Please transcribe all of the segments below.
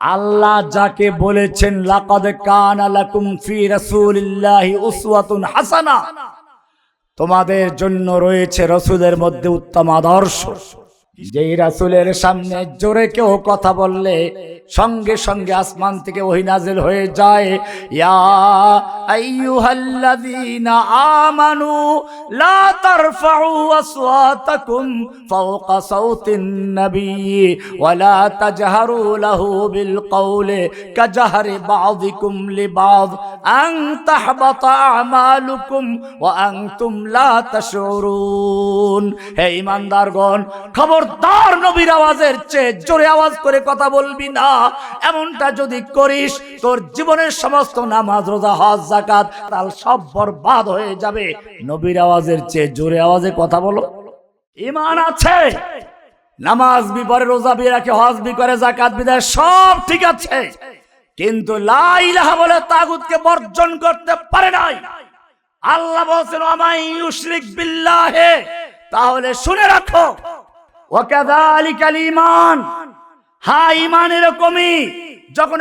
আল্লাহ যাকে বলেছেন, লাকাদ কানা লাকুম ফি রাসূলিল্লাহি উসওয়াতুন হাসানা। তোমাদের জন্য রয়েছে রসুলের মধ্যে উত্তম আদর্শ। যেই রাসুলের সামনে জোরে কেউ কথা বললে, সঙ্গে সঙ্গে আসমান থেকে ওহি নাজিল হয়ে যায়। আমানু লা ঈমানদারগণ খবরদার নবীর আওয়াজের চেয়ে জোরে আওয়াজ করে কথা বলবি না। এমনটা যদি করিস, তোর জীবনের সমস্ত নামাজ, রোজা, হজ জাকাত তাল সব বরবাদ হয়ে যাবে। নবীর আওয়াজের চেয়ে জোরে আওয়াজে কথা বলো। ইমান আছে। নামাজ বি পরে রোজা বি রাখে, হজ বি করে জাকাত বি দেয়, সব ঠিক আছে। কিন্তু লা ইলাহা বলে তাগুতকে বর্জন করতে পারে নাই। আল্লাহ বলছেন আমাই ইউশরিক বিল্লাহে তাহলে শুনে রাখো। এরকমই। যখন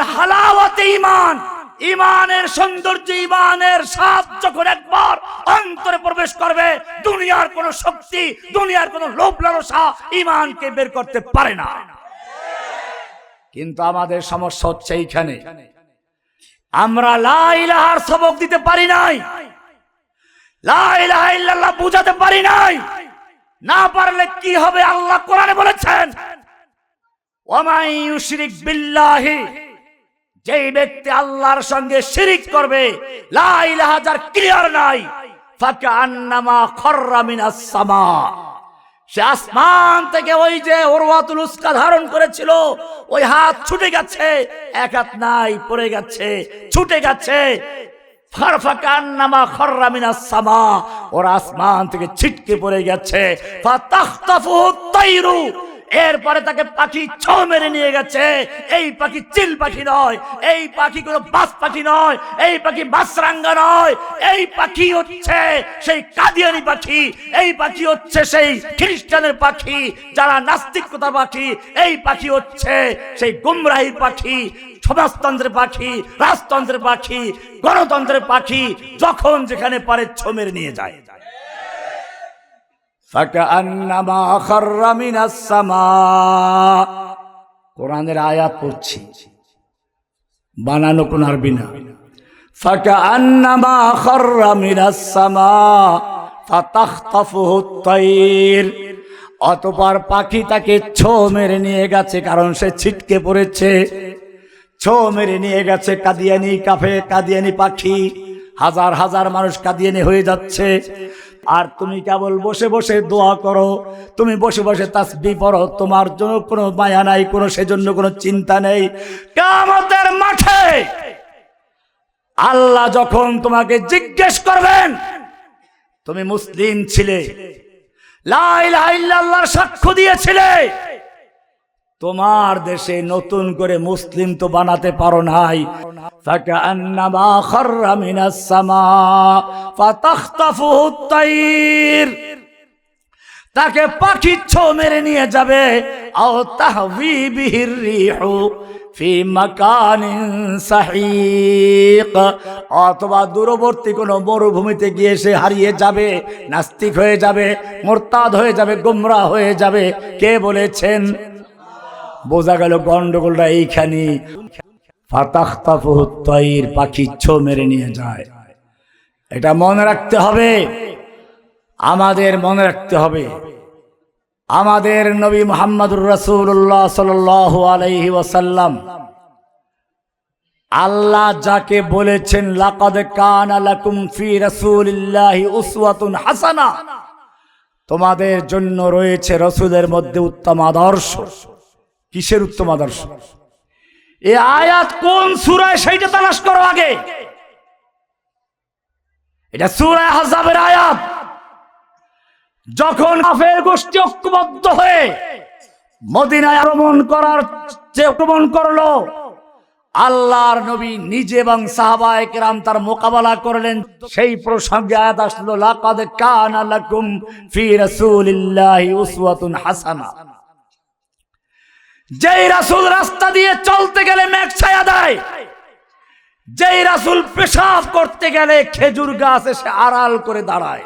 ইমানের ইমানের যখন একবার অন্তরে প্রবেশ করবে, দুনিয়ার কোন শক্তি, দুনিয়ার কোন লোভ লালসা ইমানকে বের করতে পারে না। কিন্তু আমাদের সমস্যা হচ্ছে এইখানে। আমরা লাইলাহার সবক দিতে পারি নাই। লাইলাহা বুঝাতে পারি নাই। না পারলে কি হবে আল্লাহ কোরআনে বলেছেন? বিল্লাহি, যেই ব্যক্তি আল্লাহর সঙ্গে শিরিক করবে, লা ইলাহা ক্লিয়ার নাই ফাকা আন্নামা খররা মিনাস সামা। সে আসমান থেকে ওই যে ওরওয়াতুল উস্কা ধারণ করেছিল, ওই হাত ছুটে গেছে, এক হাত নাই, পড়ে গেছে, ছুটে গেছে। ফারফাকান্নামা খররা মিনাস সামা। ওর আসমান থেকে ছিটকে পড়ে গেছে। ফাতাখতাফুহু তাইরু এরপরে তাকে পাখি ছ মেরে নিয়ে গেছে। এই পাখি চিল পাখি নয়, এই পাখি কোনো বাস পাখি নয়, এই পাখি বাসরাঙ্গা নয়, এই পাখি হচ্ছে সেই কাদিয়ানি পাখি, এই পাখি হচ্ছে সেই খ্রিস্টানের পাখি, যারা নাস্তিকতা পাখি, এই পাখি হচ্ছে সেই গুমরাহি পাখি, সমাজতন্ত্রের পাখি, রাজতন্ত্রের পাখি, গণতন্ত্রের পাখি, যখন যেখানে পারে ছমের নিয়ে যায় ফাকান্নামা খাররা মিনাস সামা কোরআনের আয়াত পড়ছি। বানানো কোন আরবি না। ফাকান্নামা খাররা মিনাস সামা ফাতাখতাফুহু তাইর অতপর পাখি তাকে ছো মেরে নিয়ে গেছে কারণ সে ছিটকে পড়েছে। ছো মেরে নিয়ে গেছে কাদিয়ানি কাফে, কাদিয়ানি পাখি। হাজার হাজার মানুষ কাদিয়ানি হয়ে যাচ্ছে। আর তুমি কেবল বসে বসে দোয়া করো। তুমি বসে বসে তাসবি পড়ো। তোমার জন্য কোনো মায়া নাই, কোনো সেজন্য কোনো চিন্তা নেই। কামতের মাঠে আল্লাহ যখন তোমাকে জিজ্ঞেস করবেন, তুমি মুসলিম ছিলে লাইল্লাহর সাক্ষ্য দিয়েছিলে তোমার দেশে নতুন করে মুসলিম তো বানাতে পারো নাই। তাকে পাখি ছো মেরে নিয়ে যাবে। অথবা দূরবর্তী কোনো মরুভূমিতে গিয়ে সে হারিয়ে যাবে, নাস্তিক হয়ে যাবে, মোরতাদ হয়ে যাবে গোমরা হয়ে যাবে। কে বলেছেন? বোঝা গেল গন্ডগোলটা এইখানে। পাখি ছো মেরে নিয়ে যায়। এটা মনে রাখতে হবে। আমাদের মনে রাখতে হবে। আমাদের নবী মোহাম্মদুর রসুল্লাহ সাল আলাইহি ওয়াসাল্লাম আল্লাহ যাকে বলেছেন, লাকাদ কানা লাকুম ফি রাসূলিল্লাহি উসওয়াতুন হাসানা। তোমাদের জন্য রয়েছে রসুলের মধ্যে উত্তম আদর্শ। কিসের উত্তম আদর্শ? এ আয়াত কোন সুরায় সেইটা তালাশ করো আগে। এটা সুরায় হাজাবের আয়াত। যখন কাফের গোষ্ঠী ঐক্যবদ্ধ হয়ে মদিনায় আক্রমণ করার আক্রমণ করল, আল্লাহর নবী নিজে এবং সাহাবায়ে কেরাম তার মোকাবেলা করলেন। সেই প্রসঙ্গে আয়াত আসলো, লাকাদ কানা লাকুম ফি রাসূলিল্লাহি উসওয়াতুন হাসানা। যেই রাসুল রাস্তা দিয়ে চলতে গেলে মেঘ ছায়া দেয়, যেই রাসুল পেশাব করতে গেলে খেজুর গাছ এসে আড়াল করে দাঁড়ায়।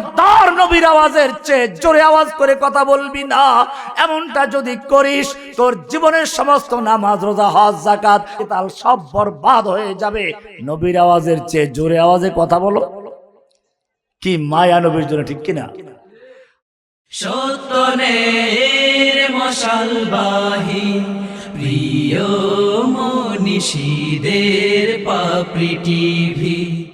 খবরদার নবীর আওয়াজের চেয়ে জোরে আওয়াজ করে কথা বলবি না। এমনটা যদি করিস, তোর জীবনের সমস্ত নামাজ, রোজা, হজ জাকাত তাল সব বরবাদ হয়ে যাবে। নবীর আওয়াজের চেয়ে জোরে আওয়াজে কথা বলো। কি মায়া নবীর জন্য, ঠিক কিনা? সত্যনের মশালবাহী প্রিয় মনীষীদের পাপড়ি টিভি।